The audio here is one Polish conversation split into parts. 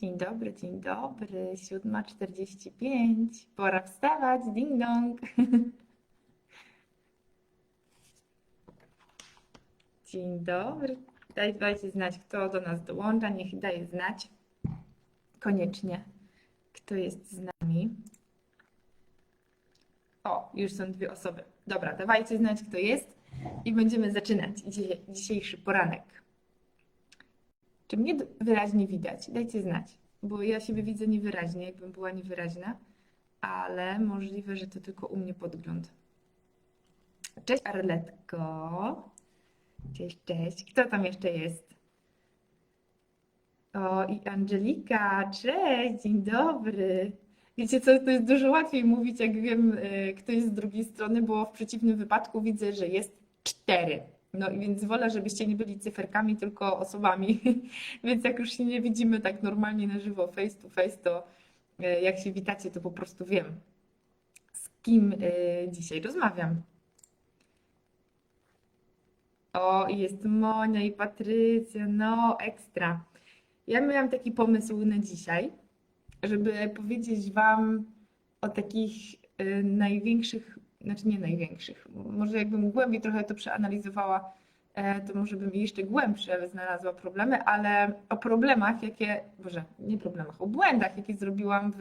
Dzień dobry, dzień dobry. 7.45. Pora wstawać. Ding dong. Dzień dobry. Daj, dajcie znać, kto do nas dołącza. Niech daje znać. Koniecznie, kto jest z nami. O, już są dwie osoby. Dobra, dawajcie znać, kto jest i będziemy zaczynać dzisiejszy poranek. Czy mnie wyraźnie widać? Dajcie znać, bo ja siebie widzę niewyraźnie, jakbym była niewyraźna, ale możliwe, że to tylko u mnie podgląd. Cześć Arletko. Cześć, cześć. Kto tam jeszcze jest? O, i Angelika. Cześć, dzień dobry. Wiecie co, to jest dużo łatwiej mówić, jak wiem, y, kto jest z drugiej strony, bo w przeciwnym wypadku widzę, że jest cztery. No więc wolę, żebyście nie byli cyferkami, tylko osobami. Więc jak już się nie widzimy tak normalnie na żywo, face to face, to y, jak się witacie, to po prostu wiem, z kim y, dzisiaj rozmawiam. O, jest Monia i Patrycja, no ekstra. Ja miałam taki pomysł na dzisiaj, żeby powiedzieć Wam o takich y, największych, znaczy nie największych, może jakbym głębiej trochę to przeanalizowała, e, to może bym jeszcze głębsze znalazła problemy, ale o problemach, jakie, Boże, nie problemach, o błędach, jakie zrobiłam w,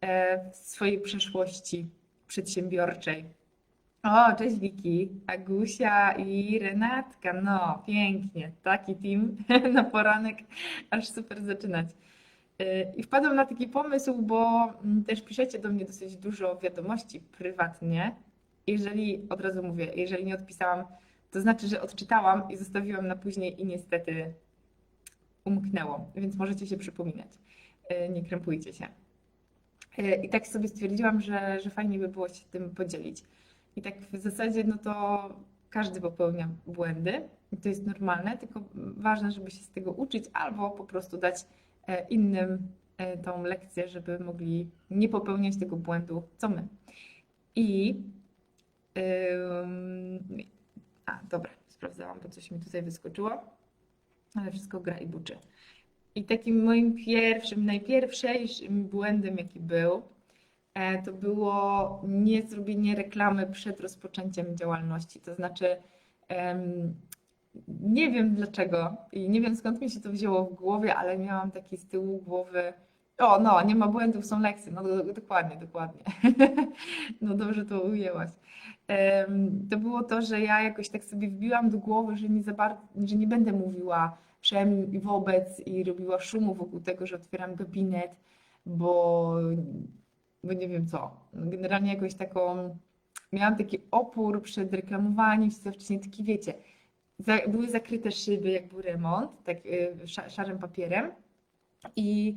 e, w swojej przeszłości przedsiębiorczej. O, cześć Wiki, Agusia i Renatka. No, pięknie. Taki team na poranek, aż super zaczynać. Yy, I wpadłam na taki pomysł, bo mm, też piszecie do mnie dosyć dużo wiadomości prywatnie. Jeżeli, od razu mówię, jeżeli nie odpisałam, to znaczy, że odczytałam i zostawiłam na później i niestety umknęło, więc możecie się przypominać. Yy, Nie krępujcie się. Yy, I tak sobie stwierdziłam, że, że fajnie by było się tym podzielić. I tak w zasadzie, no to każdy popełnia błędy i to jest normalne, tylko ważne, żeby się z tego uczyć albo po prostu dać innym e, tą lekcję, żeby mogli nie popełniać tego błędu, co my. I ym, a, dobra, sprawdzałam, bo coś mi tutaj wyskoczyło, ale wszystko gra i buczy. I takim moim pierwszym, najpierwszym błędem, jaki był, e, to było nie zrobienie reklamy przed rozpoczęciem działalności. To znaczy, nie wiem dlaczego i nie wiem skąd mi się to wzięło w głowie, ale miałam taki z tyłu głowy. O, no, nie ma błędów, są lekcje. No, do, dokładnie, dokładnie. No, dobrze to ujęłaś. Em, To było to, że ja jakoś tak sobie wbiłam do głowy, że nie za bardzo, że nie będę mówiła i wobec i robiła szumu wokół tego, że otwieram gabinet, bo bo nie wiem co. Generalnie jakoś taką, miałam taki opór przed reklamowaniem się, wcześniej taki wiecie, za, były zakryte szyby, jak był remont, tak sza, szarym papierem i,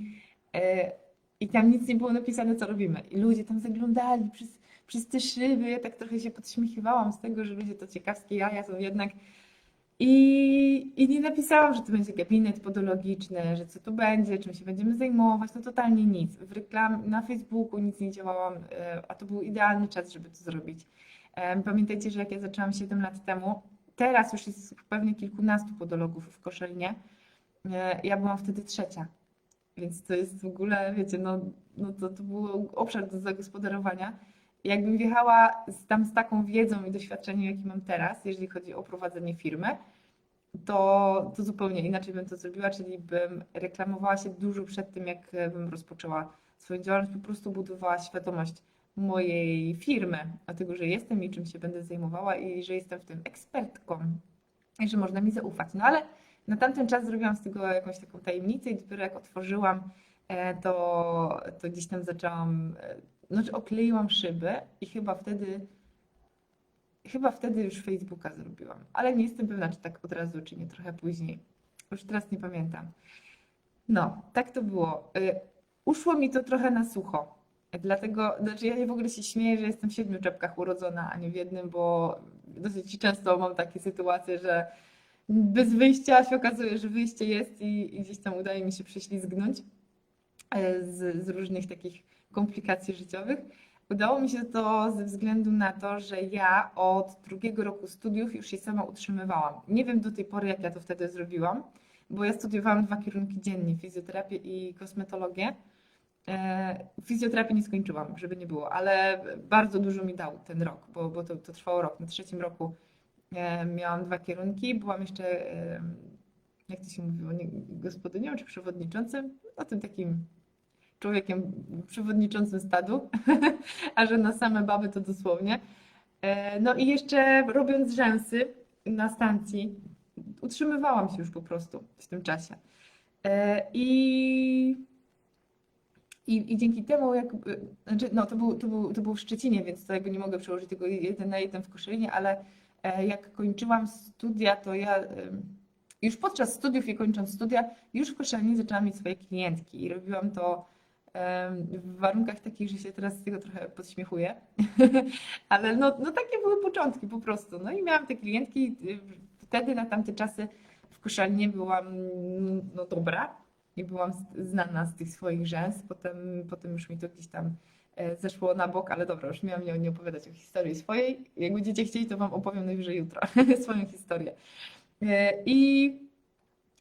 e, i tam nic nie było napisane, co robimy. I ludzie tam zaglądali przez, przez te szyby, ja tak trochę się podśmiechiwałam z tego, że ludzie to ciekawskie jaja są jednak i, I nie napisałam, że to będzie gabinet podologiczny, że co tu będzie, czym się będziemy zajmować, no totalnie nic. W reklam na Facebooku nic nie działałam, e, a to był idealny czas, żeby to zrobić. Pamiętajcie, że jak ja zaczęłam 7 lat temu, teraz już jest pewnie kilkunastu podologów w Koszalinie, e, ja byłam wtedy trzecia, więc to jest w ogóle, wiecie, no, no to, to był obszar do zagospodarowania. Jakbym wjechała z, tam z taką wiedzą i doświadczeniem, jaki mam teraz, jeżeli chodzi o prowadzenie firmy, to, to zupełnie inaczej bym to zrobiła, czyli bym reklamowała się dużo przed tym, jak bym rozpoczęła swoją działalność, po prostu budowała świadomość mojej firmy, o tego, że jestem i czym się będę zajmowała i że jestem w tym ekspertką i że można mi zaufać. No ale na tamten czas zrobiłam z tego jakąś taką tajemnicę i dopiero jak otworzyłam, e, to, to gdzieś tam zaczęłam, e, znaczy okleiłam szyby i chyba wtedy Chyba wtedy już Facebooka zrobiłam, ale nie jestem pewna, czy tak od razu, czy nie trochę później. Już teraz nie pamiętam. No, tak to było. Y, Uszło mi to trochę na sucho. Dlatego, znaczy ja w ogóle się śmieję, że jestem w siedmiu czepkach urodzona, a nie w jednym, bo dosyć często mam takie sytuacje, że bez wyjścia się okazuje, że wyjście jest i, i gdzieś tam udaje mi się prześlizgnąć e, z, z różnych takich komplikacji życiowych. Udało mi się to ze względu na to, że ja od drugiego roku studiów już się sama utrzymywałam. Nie wiem do tej pory, jak ja to wtedy zrobiłam, bo ja studiowałam dwa kierunki dziennie, fizjoterapię i kosmetologię. E, Fizjoterapię nie skończyłam, żeby nie było, ale bardzo dużo mi dał ten rok, bo, bo to, to trwało rok. Na trzecim roku e, miałam dwa kierunki, byłam jeszcze, jak to się mówiło, nie, gospodynią czy przewodniczącym, no tym takim człowiekiem przewodniczącym stadu, a że na same baby to dosłownie. E, No i jeszcze robiąc rzęsy na stacji, utrzymywałam się już po prostu w tym czasie. I, i, i dzięki temu, jakby, znaczy, no to był, to, był, to był w Szczecinie, więc to jakby nie mogę przełożyć tego jeden na jeden w Koszalinie, ale e, jak kończyłam studia, to ja już podczas studiów i kończąc studia, już w Koszalinie zaczęłam mieć swoje klientki i robiłam to w warunkach takich, że się teraz z tego trochę podśmiechuję, ale no, no takie były początki po prostu. No i miałam te klientki, wtedy na tamte czasy w Koszalinie byłam no, dobra i byłam znana z tych swoich rzęs, potem, potem już mi to gdzieś tam e, zeszło na bok, ale dobra, już miałam nie, nie opowiadać o historii swojej. Jak będziecie chcieli, to Wam opowiem najwyżej jutro swoją historię. E, I,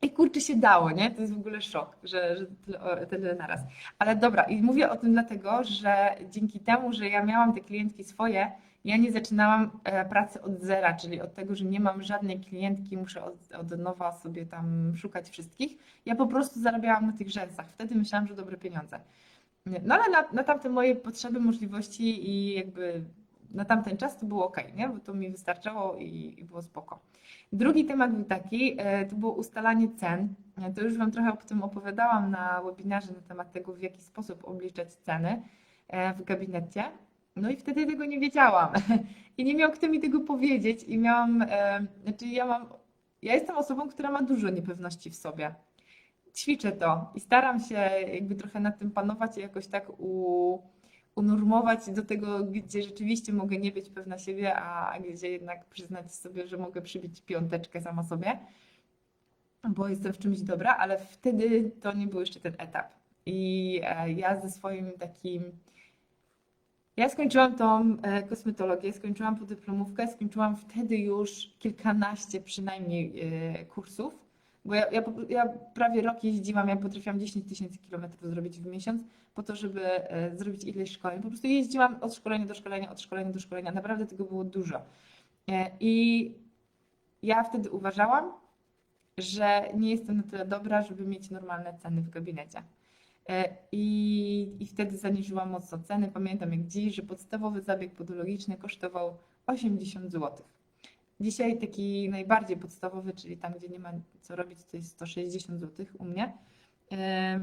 I kurczę się dało, nie? To jest w ogóle szok, że, że tyle, tyle naraz. Ale dobra, i mówię o tym dlatego, że dzięki temu, że ja miałam te klientki swoje, ja nie zaczynałam e, pracy od zera, czyli od tego, że nie mam żadnej klientki, muszę od, od nowa sobie tam szukać wszystkich. Ja po prostu zarabiałam na tych rzęsach. Wtedy myślałam, że dobre pieniądze. No ale na, na tamte moje potrzeby, możliwości i jakby na tamten czas to było ok, nie? Bo to mi wystarczało i, i było spoko. Drugi temat był taki, e, to było ustalanie cen. To już Wam trochę o tym opowiadałam na webinarze na temat tego, w jaki sposób obliczać ceny e, w gabinecie. No i wtedy tego nie wiedziałam i nie miał kto mi tego powiedzieć i miałam, e, znaczy ja mam, ja jestem osobą, która ma dużo niepewności w sobie. Ćwiczę to i staram się jakby trochę nad tym panować i jakoś tak u, unormować do tego, gdzie rzeczywiście mogę nie być pewna siebie, a gdzie jednak przyznać sobie, że mogę przybić piąteczkę sama sobie, bo jestem w czymś dobra, ale wtedy to nie był jeszcze ten etap. I e, ja ze swoim takim ja skończyłam tą e, kosmetologię, skończyłam podyplomówkę, skończyłam wtedy już kilkanaście przynajmniej e, kursów, bo ja, ja, ja prawie rok jeździłam, ja potrafiłam 10 tysięcy kilometrów zrobić w miesiąc po to, żeby e, zrobić ileś szkoleń. Po prostu jeździłam od szkolenia do szkolenia, od szkolenia do szkolenia, naprawdę tego było dużo. I ja wtedy uważałam, że nie jestem na tyle dobra, żeby mieć normalne ceny w gabinecie. E, I, I wtedy zaniżyłam mocno ceny. Pamiętam jak dziś, że podstawowy zabieg podologiczny kosztował 80 zł. Dzisiaj taki najbardziej podstawowy, czyli tam, gdzie nie ma co robić, to jest 160 zł u mnie. E,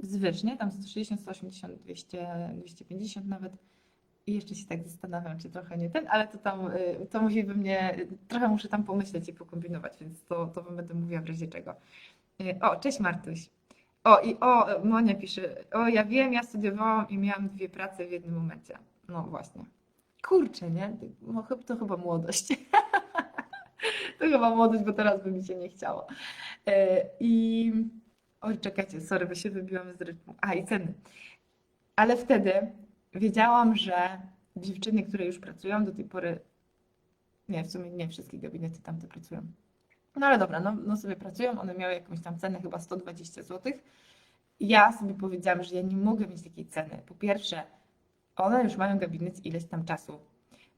Zwyżnie, tam 160, 180, 200, 250 nawet. I jeszcze się tak zastanawiam, czy trochę nie ten, ale to tam, y, to musi we mnie, trochę muszę tam pomyśleć i pokombinować, więc to, to będę mówiła w razie czego. O, cześć Martuś. O, i o, Monia pisze, o, ja wiem, ja studiowałam i miałam dwie prace w jednym momencie. No właśnie. Kurczę, nie? No, to chyba młodość. To chyba młodość, bo teraz by mi się nie chciało. Y, I, oj, czekajcie, sorry, bo się wybiłam z rytmu. A, i ceny. Ale wtedy wiedziałam, że dziewczyny, które już pracują do tej pory, nie, w sumie nie wszystkie gabinety tamte pracują. No ale dobra, no, no sobie pracują, one miały jakąś tam cenę, chyba 120 zł. Ja sobie powiedziałam, że ja nie mogę mieć takiej ceny. Po pierwsze, one już mają gabinet ileś tam czasu.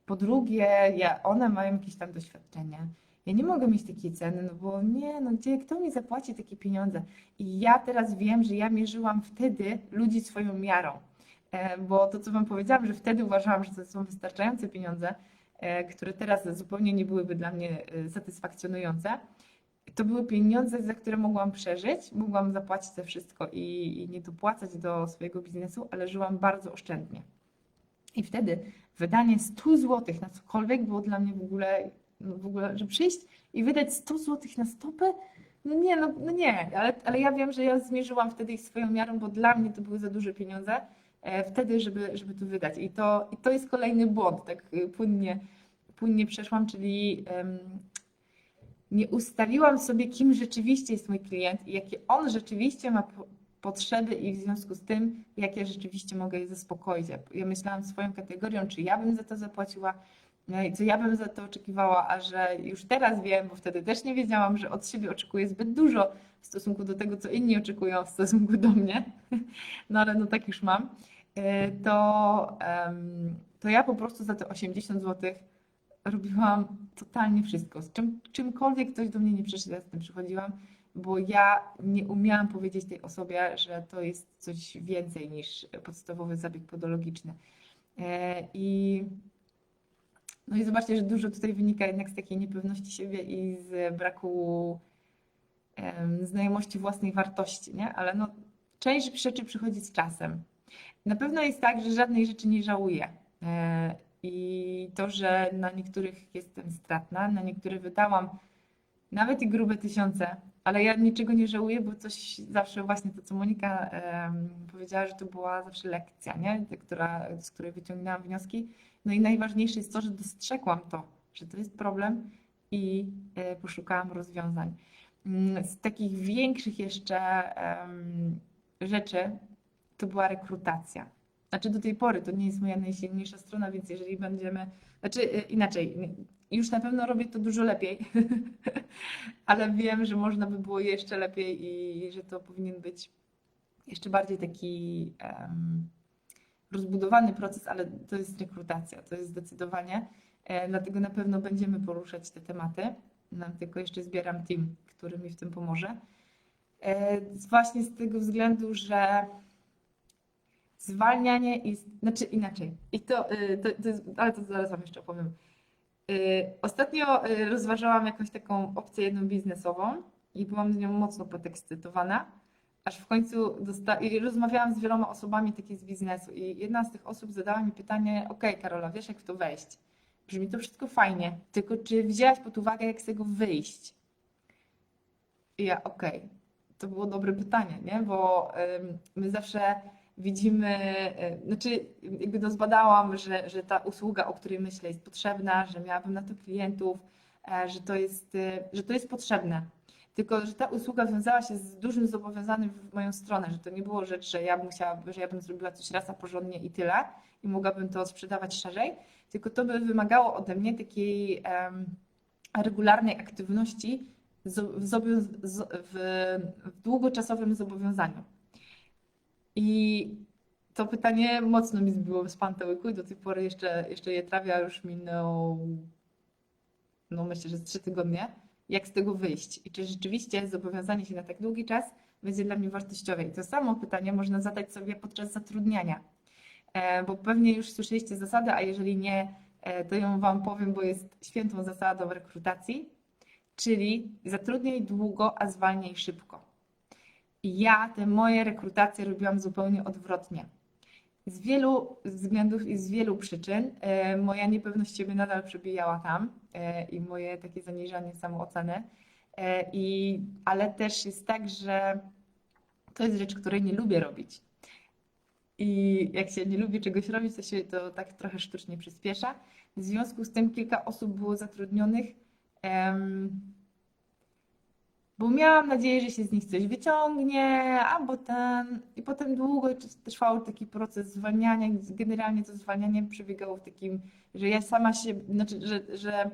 Po drugie, ja, one mają jakieś tam doświadczenie. Ja nie mogę mieć takiej ceny, no bo nie, no gdzie, kto mi zapłaci takie pieniądze? I ja teraz wiem, że ja mierzyłam wtedy ludzi swoją miarą. E, Bo to, co Wam powiedziałam, że wtedy uważałam, że to są wystarczające pieniądze, które teraz zupełnie nie byłyby dla mnie e, satysfakcjonujące. To były pieniądze, za które mogłam przeżyć, mogłam zapłacić za wszystko i, i nie dopłacać do swojego biznesu, ale żyłam bardzo oszczędnie. I wtedy wydanie 100 zł na cokolwiek było dla mnie w ogóle, no w ogóle, że przyjść i wydać 100 zł na stopę, no nie, no, no nie, ale, ale ja wiem, że ja zmierzyłam wtedy ich swoją miarą, bo dla mnie to były za duże pieniądze e, wtedy, żeby, żeby to wydać. I to, I to jest kolejny błąd, tak y, płynnie, płynnie przeszłam, czyli em, nie ustaliłam sobie, kim rzeczywiście jest mój klient i jakie on rzeczywiście ma po- potrzeby i w związku z tym, jak ja rzeczywiście mogę je zaspokoić. Ja- myślałam swoją kategorią, czy ja bym za to zapłaciła, No co ja bym za to oczekiwała, a że już teraz wiem, bo wtedy też nie wiedziałam, że od siebie oczekuję zbyt dużo w stosunku do tego, co inni oczekują w stosunku do mnie, no ale no tak już mam, e, to, to ja po prostu za te 80 zł robiłam totalnie wszystko. Z czym, czymkolwiek ktoś do mnie nie przyszedł, ja z tym przychodziłam, bo ja nie umiałam powiedzieć tej osobie, że to jest coś więcej niż podstawowy zabieg podologiczny. E, I no i zobaczcie, że dużo tutaj wynika jednak z takiej niepewności siebie i z braku znajomości własnej wartości, nie? Ale no, część rzeczy przychodzi z czasem. Na pewno jest tak, że żadnej rzeczy nie żałuję. E, I to, że na niektórych jestem stratna, na niektóre wydałam nawet i grube tysiące, ale ja niczego nie żałuję, bo coś zawsze właśnie to, co Monika powiedziała, że to była zawsze lekcja, nie? Która, z której wyciągnęłam wnioski. No i najważniejsze jest to, że dostrzegłam to, że to jest problem i e, poszukałam rozwiązań. Mm, Z takich większych jeszcze rzeczy to była rekrutacja. Znaczy do tej pory to nie jest moja najsilniejsza strona, więc jeżeli będziemy, znaczy e, inaczej, już na pewno robię to dużo lepiej, ale wiem, że można by było jeszcze lepiej i że to powinien być jeszcze bardziej taki em, rozbudowany proces, ale to jest rekrutacja, to jest zdecydowanie. E, dlatego na pewno będziemy poruszać te tematy. No, tylko jeszcze zbieram team, który mi w tym pomoże. E, właśnie z tego względu, że zwalnianie jest, znaczy inaczej. I to, y, to, to jest, ale to zaraz Wam jeszcze opowiem. Y, Ostatnio y, rozważałam jakąś taką opcję jedną biznesową i byłam z nią mocno podekscytowana, aż w końcu dosta- i rozmawiałam z wieloma osobami takie z biznesu i jedna z tych osób zadała mi pytanie, okej Karola, wiesz jak w to wejść? Brzmi to wszystko fajnie, tylko czy wzięłaś pod uwagę jak z tego wyjść? I ja, okej, to było dobre pytanie, nie? Bo ym, my zawsze widzimy, y, znaczy jakby no zbadałam, że, że ta usługa, o której myślę, jest potrzebna, że miałabym na to klientów, e, że to jest, y, że to jest potrzebne. Tylko, że ta usługa wiązała się z dużym zobowiązaniem w moją stronę, że to nie było rzecz, że ja musiała, że ja bym zrobiła coś raz a porządnie i tyle i mogłabym to sprzedawać szerzej, tylko to by wymagało ode mnie takiej em, regularnej aktywności w, w, w długoczasowym zobowiązaniu. I to pytanie mocno mi zbiło z pantełyku i do tej pory jeszcze, jeszcze je trawię, a już minął, no myślę, że trzy tygodnie. Jak z tego wyjść? I czy rzeczywiście zobowiązanie się na tak długi czas będzie dla mnie wartościowe? I to samo pytanie można zadać sobie podczas zatrudniania. E, Bo pewnie już słyszeliście zasadę, a jeżeli nie, e, to ją Wam powiem, bo jest świętą zasadą rekrutacji, czyli zatrudniaj długo, a zwalniaj szybko. Ja te moje rekrutacje robiłam zupełnie odwrotnie. Z wielu względów i z wielu przyczyn e, moja niepewność siebie nadal przebijała tam e, i moje takie zaniżanie samooceny. E, i, ale też jest tak, że to jest rzecz, której nie lubię robić. I jak się nie lubi czegoś robić, to się to tak trochę sztucznie przyspiesza. W związku z tym kilka osób było zatrudnionych. Bo miałam nadzieję, że się z nich coś wyciągnie, albo ten. I potem długo trwał taki proces zwalniania. Generalnie to zwalnianie przebiegało w takim, że ja sama się, znaczy, że, że,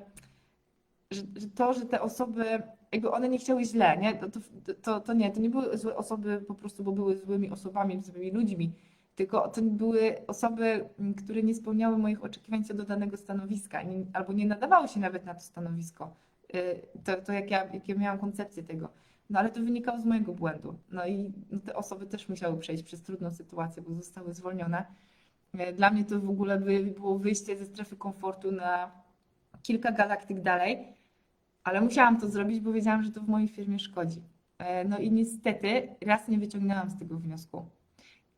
że, że to, że te osoby, jakby one nie chciały źle, nie? To, to, to, nie, to nie były złe osoby po prostu, bo były złymi osobami, złymi ludźmi, tylko to były osoby, które nie spełniały moich oczekiwań co do danego stanowiska, albo nie nadawały się nawet na to stanowisko to, to jak ja, jak ja miałam koncepcję tego. No ale to wynikało z mojego błędu. No i no, te osoby też musiały przejść przez trudną sytuację, bo zostały zwolnione. Y, Dla mnie to w ogóle by było wyjście ze strefy komfortu na kilka galaktyk dalej, ale musiałam to zrobić, bo wiedziałam, że to w mojej firmie szkodzi. Y, No i niestety raz nie wyciągnęłam z tego wniosku.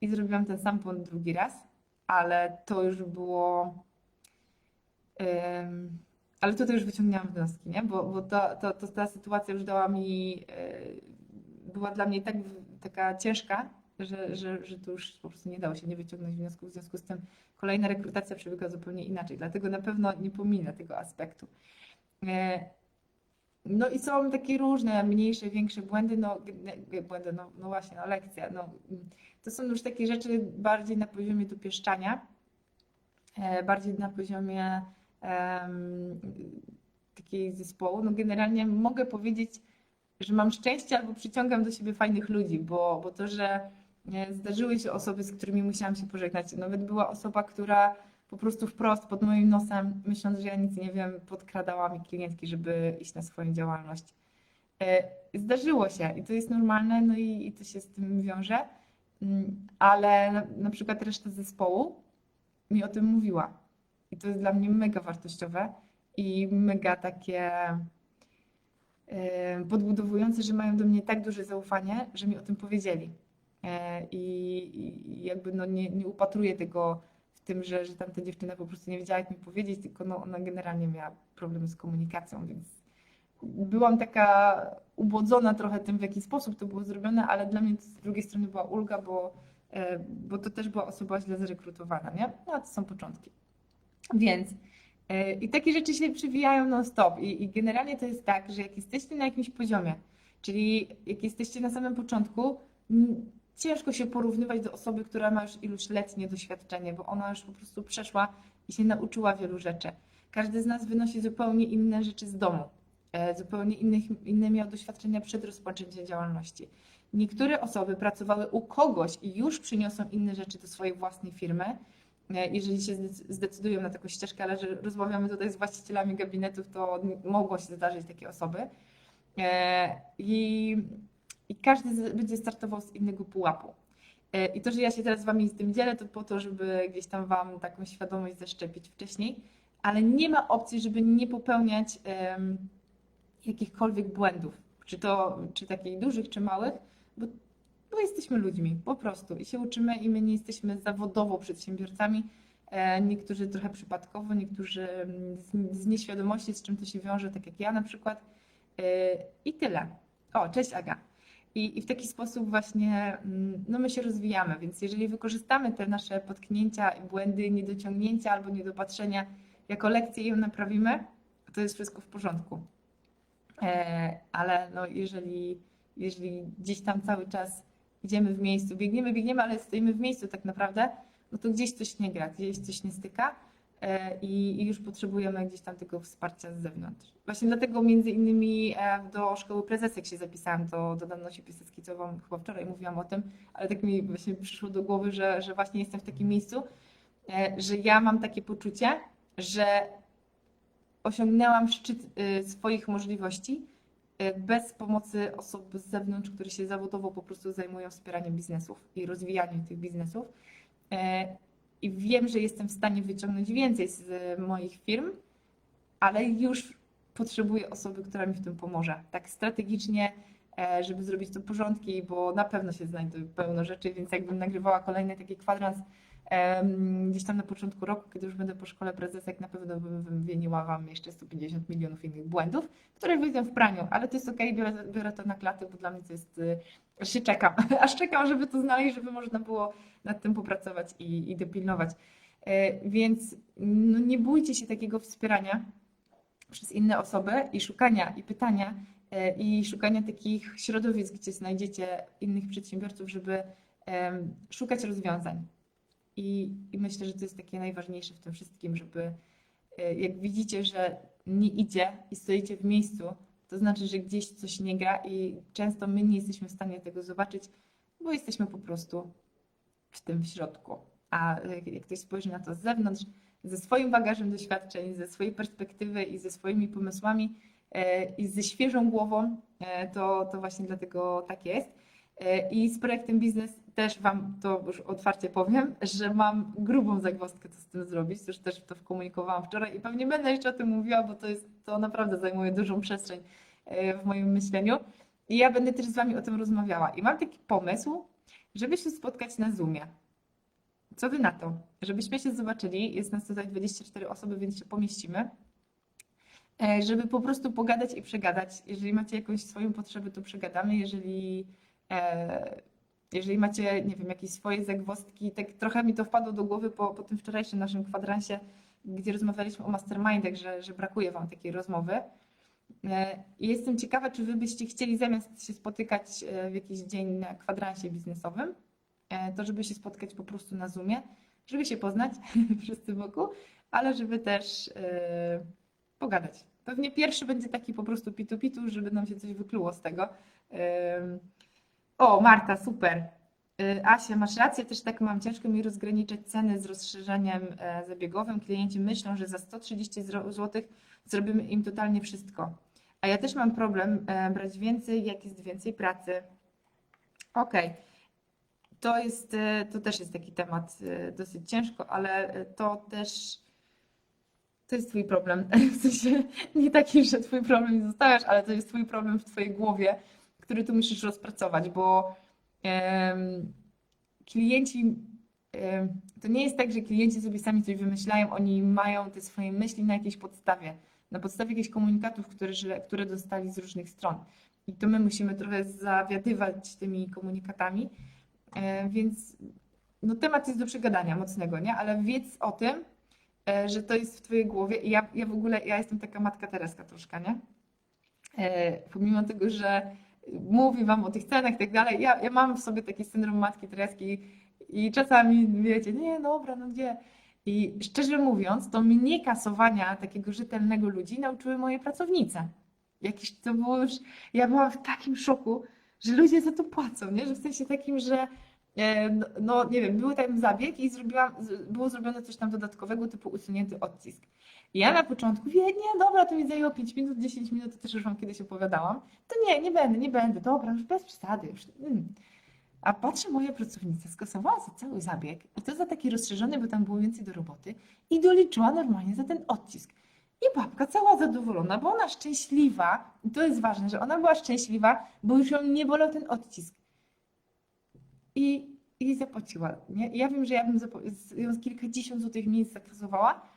I zrobiłam ten sam błąd drugi raz, ale to już było. Ale tutaj już wyciągnęłam wnioski, nie? Bo, bo to, to, to ta sytuacja już dała mi, yy, była dla mnie tak, taka ciężka, że, że, że to już po prostu nie dało się nie wyciągnąć wniosków. W związku z tym kolejna rekrutacja przebiega zupełnie inaczej. Dlatego na pewno nie pominę tego aspektu. Yy, No i są takie różne, mniejsze, większe błędy, no, błędy, no, no właśnie, no lekcja, no, to są już takie rzeczy bardziej na poziomie dopieszczania, e, bardziej na poziomie takiej zespołu, no generalnie mogę powiedzieć, że mam szczęście albo przyciągam do siebie fajnych ludzi, bo, bo to, że e, zdarzyły się osoby, z którymi musiałam się pożegnać. Nawet była osoba, która po prostu wprost pod moim nosem, myśląc, że ja nic nie wiem, podkradała mi klientki, żeby iść na swoją działalność. E, Zdarzyło się i to jest normalne, no i, i to się z tym wiąże, Mm, ale na, na przykład reszta zespołu mi o tym mówiła. I to jest dla mnie mega wartościowe i mega takie e, podbudowujące, że mają do mnie tak duże zaufanie, że mi o tym powiedzieli. E, I, jakby no nie, nie upatruję tego w tym, że, że tamta dziewczyna po prostu nie wiedziała, jak mi powiedzieć, tylko no ona generalnie miała problemy z komunikacją, więc byłam taka ubłodzona trochę tym, w jaki sposób to było zrobione, ale dla mnie z drugiej strony była ulga, bo, e, bo to też była osoba źle zrekrutowana, nie? No, a to są początki. Więc e, i takie rzeczy się przywijają non-stop I, i generalnie to jest tak, że jak jesteście na jakimś poziomie, czyli jak jesteście na samym początku, ciężko się porównywać do osoby, która ma już iluś letnie doświadczenie, bo ona już po prostu przeszła i się nauczyła wielu rzeczy. Każdy z nas wynosi zupełnie inne rzeczy z domu. E, zupełnie innych, inne miał doświadczenia przed rozpoczęciem działalności. Niektóre osoby pracowały u kogoś i już przyniosą inne rzeczy do swojej własnej firmy, jeżeli się zdec- zdecydują na taką ścieżkę, ale że rozmawiamy tutaj z właścicielami gabinetów, to mogło się zdarzyć takie osoby. E, I, i każdy będzie startował z innego pułapu. E, I to, że ja się teraz z Wami z tym dzielę, to po to, żeby gdzieś tam Wam taką świadomość zaszczepić wcześniej, ale nie ma opcji, żeby nie popełniać jakichkolwiek błędów, czy to, czy takich dużych, czy małych, bo, bo jesteśmy ludźmi, po prostu i się uczymy i my nie jesteśmy zawodowo przedsiębiorcami, e, niektórzy trochę przypadkowo, niektórzy mm, z, nieświadomości, z czym to się wiąże, tak jak ja na przykład E, i tyle. O, cześć Aga. I, I w taki sposób właśnie mm, no my się rozwijamy, więc jeżeli wykorzystamy te nasze potknięcia błędy, niedociągnięcia albo niedopatrzenia jako lekcje i ją naprawimy, to jest wszystko w porządku. E, ale no jeżeli, jeżeli gdzieś tam cały czas idziemy w miejscu, biegniemy, biegniemy, ale stoimy w miejscu tak naprawdę, no to gdzieś coś nie gra, gdzieś coś nie styka e, i, już potrzebujemy gdzieś tam tego wsparcia z zewnątrz. Właśnie dlatego między innymi e, do szkoły prezesek się zapisałam, do, do co Wam chyba wczoraj mówiłam o tym, ale tak mi właśnie przyszło do głowy, że, że właśnie jestem w takim miejscu, e, że ja mam takie poczucie, że osiągnęłam szczyt swoich możliwości bez pomocy osób z zewnątrz, które się zawodowo po prostu zajmują wspieraniem biznesów i rozwijaniem tych biznesów. E, I wiem, że jestem w stanie wyciągnąć więcej z moich firm, ale już potrzebuję osoby, która mi w tym pomoże. Tak strategicznie, e, żeby zrobić to porządki, bo na pewno się znajdzie pełno rzeczy, więc jakbym nagrywała kolejny taki kwadrans gdzieś tam na początku roku, kiedy już będę po szkole prezesek, na pewno bym wymieniła Wam jeszcze 150 milionów innych błędów, które wyjdą w praniu, ale to jest okej, biorę, biorę to na klatę, bo dla mnie to jest, y, aż się czekam, aż czekam, żeby to znaleźć, żeby można było nad tym popracować i, i dopilnować. E, Więc no, nie bójcie się takiego wspierania przez inne osoby i szukania i pytania e, i szukania takich środowisk, gdzie znajdziecie innych przedsiębiorców, żeby szukać rozwiązań. I, I myślę, że to jest takie najważniejsze w tym wszystkim, żeby e, jak widzicie, że nie idzie i stoicie w miejscu, to znaczy, że gdzieś coś nie gra i często my nie jesteśmy w stanie tego zobaczyć, bo jesteśmy po prostu w tym środku. A jak jak ktoś spojrzy na to z zewnątrz, ze swoim bagażem doświadczeń, ze swojej perspektywy i ze swoimi pomysłami e, i ze świeżą głową, e, to, to właśnie dlatego tak jest. E, I z projektem biznes też Wam to już otwarcie powiem, że mam grubą zagwozdkę, co z tym zrobić. Już też to komunikowałam wczoraj i pewnie będę jeszcze o tym mówiła, bo to jest, to naprawdę zajmuje dużą przestrzeń e, w moim myśleniu. I ja będę też z Wami o tym rozmawiała. I mam taki pomysł, żeby się spotkać na Zoomie. Co Wy na to? Żebyśmy się zobaczyli, jest nas tutaj 24 osoby, więc się pomieścimy, e, żeby po prostu pogadać i przegadać. Jeżeli macie jakąś swoją potrzebę, to przegadamy. Jeżeli, jeżeli macie, nie wiem, jakieś swoje zagwozdki, tak trochę mi to wpadło do głowy po, po tym wczorajszym naszym kwadransie, gdzie rozmawialiśmy o mastermindach, że, że brakuje Wam takiej rozmowy. E, I jestem ciekawa, czy Wy byście chcieli zamiast się spotykać e, w jakiś dzień na kwadransie biznesowym, e, to żeby się spotkać po prostu na Zoomie, żeby się poznać wszyscy wokół, ale żeby też e, pogadać. Pewnie pierwszy będzie taki po prostu pitu-pitu, żeby nam się coś wykluło z tego. O, Marta, super. Y, Asia, masz rację, też tak mam ciężko mi rozgraniczać ceny z rozszerzeniem e, zabiegowym. Klienci myślą, że za 130 zł zrobimy im totalnie wszystko. A ja też mam problem e, brać więcej, jak jest więcej pracy. Okej. To jest, e, to też jest taki temat dosyć ciężko, ale to też to jest twój problem. W sensie nie taki, że twój problem nie zostawiasz, ale to jest twój problem w twojej głowie, który tu musisz rozpracować, bo klienci to nie jest tak, że klienci sobie sami coś wymyślają, oni mają te swoje myśli na jakiejś podstawie, na podstawie jakichś komunikatów, które, które dostali z różnych stron. I to my musimy trochę zawiadywać tymi komunikatami, więc no temat jest do przegadania mocnego, nie? Ale wiedz o tym, e, że to jest w twojej głowie i ja, ja w ogóle, ja jestem taka matka Tereska troszkę, nie? E, pomimo tego, że mówi wam o tych cenach i tak dalej, ja, ja mam w sobie taki syndrom matki Tereski i czasami wiecie, nie, dobra, no gdzie? I szczerze mówiąc, to mnie kasowania takiego rzetelnego ludzi nauczyły moje pracownice. Jakiś to było już, ja byłam w takim szoku, że ludzie za to płacą, nie? Że w sensie takim, że e, no, no nie wiem, był tam zabieg i zrobiłam, było zrobione coś tam dodatkowego typu usunięty odcisk. Ja na początku mówię, nie, dobra, to mi zajęło 5 minut, 10 minut, to też już wam kiedyś opowiadałam. To nie, nie będę, nie będę, dobra, już bez przesady. Już. Mm. A patrzę, moja pracownica skasowała za cały zabieg i to za taki rozszerzony, bo tam było więcej do roboty i doliczyła normalnie za ten odcisk. I babka cała zadowolona, bo ona szczęśliwa, i to jest ważne, że ona była szczęśliwa, bo już ją nie bolał ten odcisk. I, i zapłaciła. Nie? Ja wiem, że ja bym ją z kilkadziesiąt złotych mniej zakasowała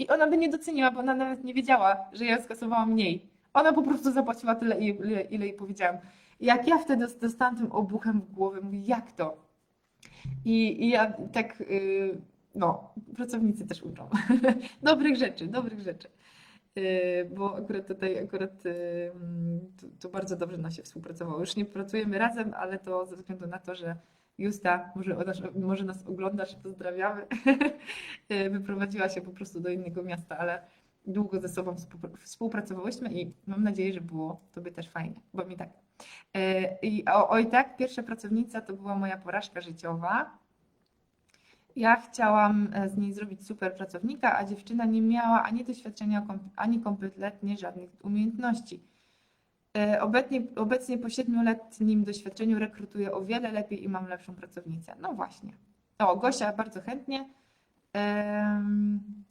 i ona by nie doceniła, bo ona nawet nie wiedziała, że ja skasowała mniej. Ona po prostu zapłaciła tyle, ile, ile jej powiedziałam. Jak ja wtedy dostałam tym obuchem w głowę, mówię, jak to? I, i ja tak, yy, no, pracownicy też uczą. dobrych rzeczy, dobrych rzeczy. Yy, bo akurat tutaj, akurat yy, to, to bardzo dobrze nam się współpracowało. Już nie pracujemy razem, ale to ze względu na to, że Justa, może, może nas oglądasz, pozdrawiamy, Yy, wyprowadziła się po prostu do innego miasta, ale długo ze sobą współpr- współpracowałyśmy i mam nadzieję, że było tobie też fajnie, bo mi tak. Yy, I oj tak, pierwsza pracownica to była moja porażka życiowa. Ja chciałam e, z niej zrobić super pracownika, a dziewczyna nie miała ani doświadczenia, ani kompletnie żadnych umiejętności. E, Obecnie, obecnie po siedmioletnim doświadczeniu rekrutuję o wiele lepiej i mam lepszą pracownicę. No właśnie. O, Gosia bardzo chętnie.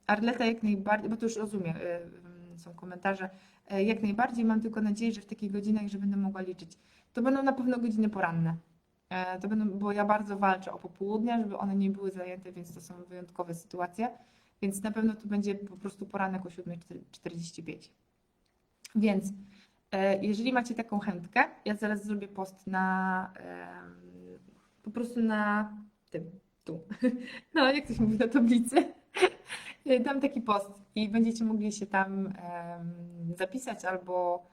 Arleta jak najbardziej, bo to już rozumiem, em, są komentarze. E, Jak najbardziej mam tylko nadzieję, że w takich godzinach, że będę mogła liczyć. To będą na pewno godziny poranne. E, To będą, bo ja bardzo walczę o popołudnia, żeby one nie były zajęte, więc to są wyjątkowe sytuacje. Więc na pewno to będzie po prostu poranek o 7.45. Więc jeżeli macie taką chętkę, ja zaraz zrobię post na po prostu na tym, tu. No, jak to się mówi na tablicy. E, Dam taki post i będziecie mogli się tam zapisać albo,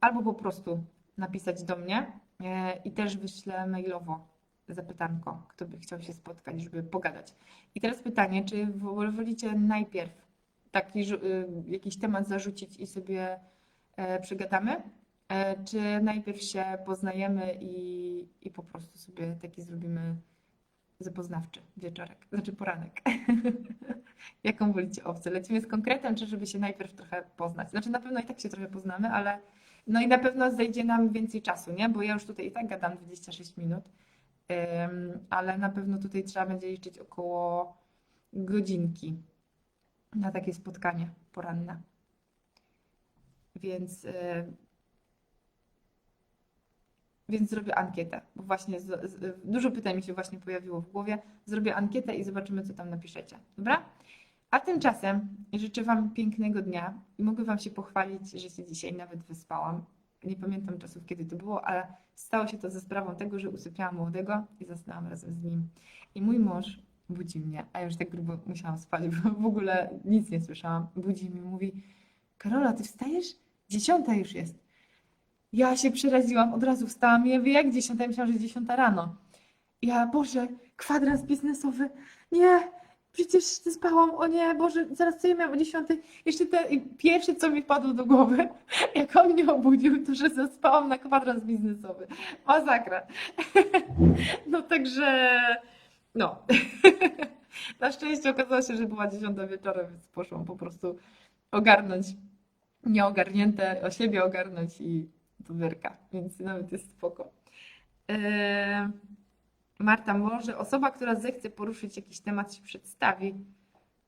albo po prostu napisać do mnie e, i też wyślę mailowo zapytanko, kto by chciał się spotkać, żeby pogadać. I teraz pytanie, czy wolicie najpierw taki y, jakiś temat zarzucić i sobie e, przegadamy, e, czy najpierw się poznajemy i, i po prostu sobie taki zrobimy zapoznawczy wieczorek, znaczy poranek. Jaką wolicie opcję? Lecimy z konkretem, czy żeby się najpierw trochę poznać? Znaczy na pewno i tak się trochę poznamy, ale no i na pewno zejdzie nam więcej czasu, nie? Bo ja już tutaj i tak gadam 26 minut, ale na pewno tutaj trzeba będzie liczyć około godzinki na takie spotkanie poranne. Więc, y, więc zrobię ankietę, bo właśnie z, z, dużo pytań mi się właśnie pojawiło w głowie. Zrobię ankietę i zobaczymy, co tam napiszecie. Dobra? A tymczasem życzę Wam pięknego dnia i mogę Wam się pochwalić, że się dzisiaj nawet wyspałam. Nie pamiętam czasów, kiedy to było, ale stało się to ze sprawą tego, że usypiałam młodego i zasnęłam razem z nim. I mój mąż budzi mnie, a już tak grubo musiałam spać, bo w ogóle nic nie słyszałam. Budzi mnie, mówi: Karola, ty wstajesz? Dziesiąta już jest. Ja się przeraziłam, od razu wstałam. Ja wie, jak dziesiąta? Ja myślałam, że dziesiąta rano. Ja, Boże, kwadrans biznesowy. Nie, przecież spałam, o nie, Boże, zaraz co ja miałam o 10. Jeszcze te, pierwsze, co mi wpadło do głowy, jak on mnie obudził, to że zaspałam na kwadrans biznesowy. Masakra. No także, no. Na szczęście okazało się, że była 10 wieczorem, więc poszłam po prostu ogarnąć nieogarnięte, o siebie ogarnąć i to wyrka, więc nawet jest spoko. Eee, Marta, może osoba, która zechce poruszyć jakiś temat, się przedstawi,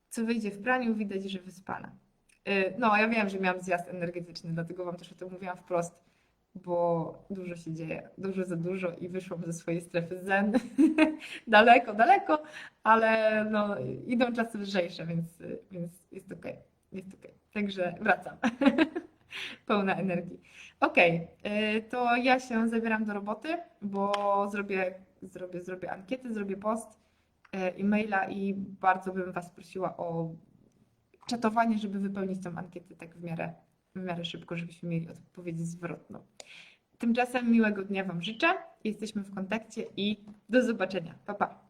co wyjdzie w praniu, widać, że wyspana. Eee, no, ja wiem, że miałam zjazd energetyczny, dlatego Wam też o tym mówiłam wprost, bo dużo się dzieje, dużo za dużo i wyszłam ze swojej strefy zen. daleko, daleko, ale no, idą czasy lżejsze, więc, więc jest okej, jest okej. Także wracam. Pełna energii. Y, to ja się zabieram do roboty, bo zrobię, zrobię, zrobię ankiety, zrobię post, y, e-maila i bardzo bym Was prosiła o czatowanie, żeby wypełnić tą ankietę tak w miarę, w miarę szybko, żebyśmy mieli odpowiedź zwrotną. Tymczasem miłego dnia Wam życzę. Jesteśmy w kontakcie i do zobaczenia. Pa, pa.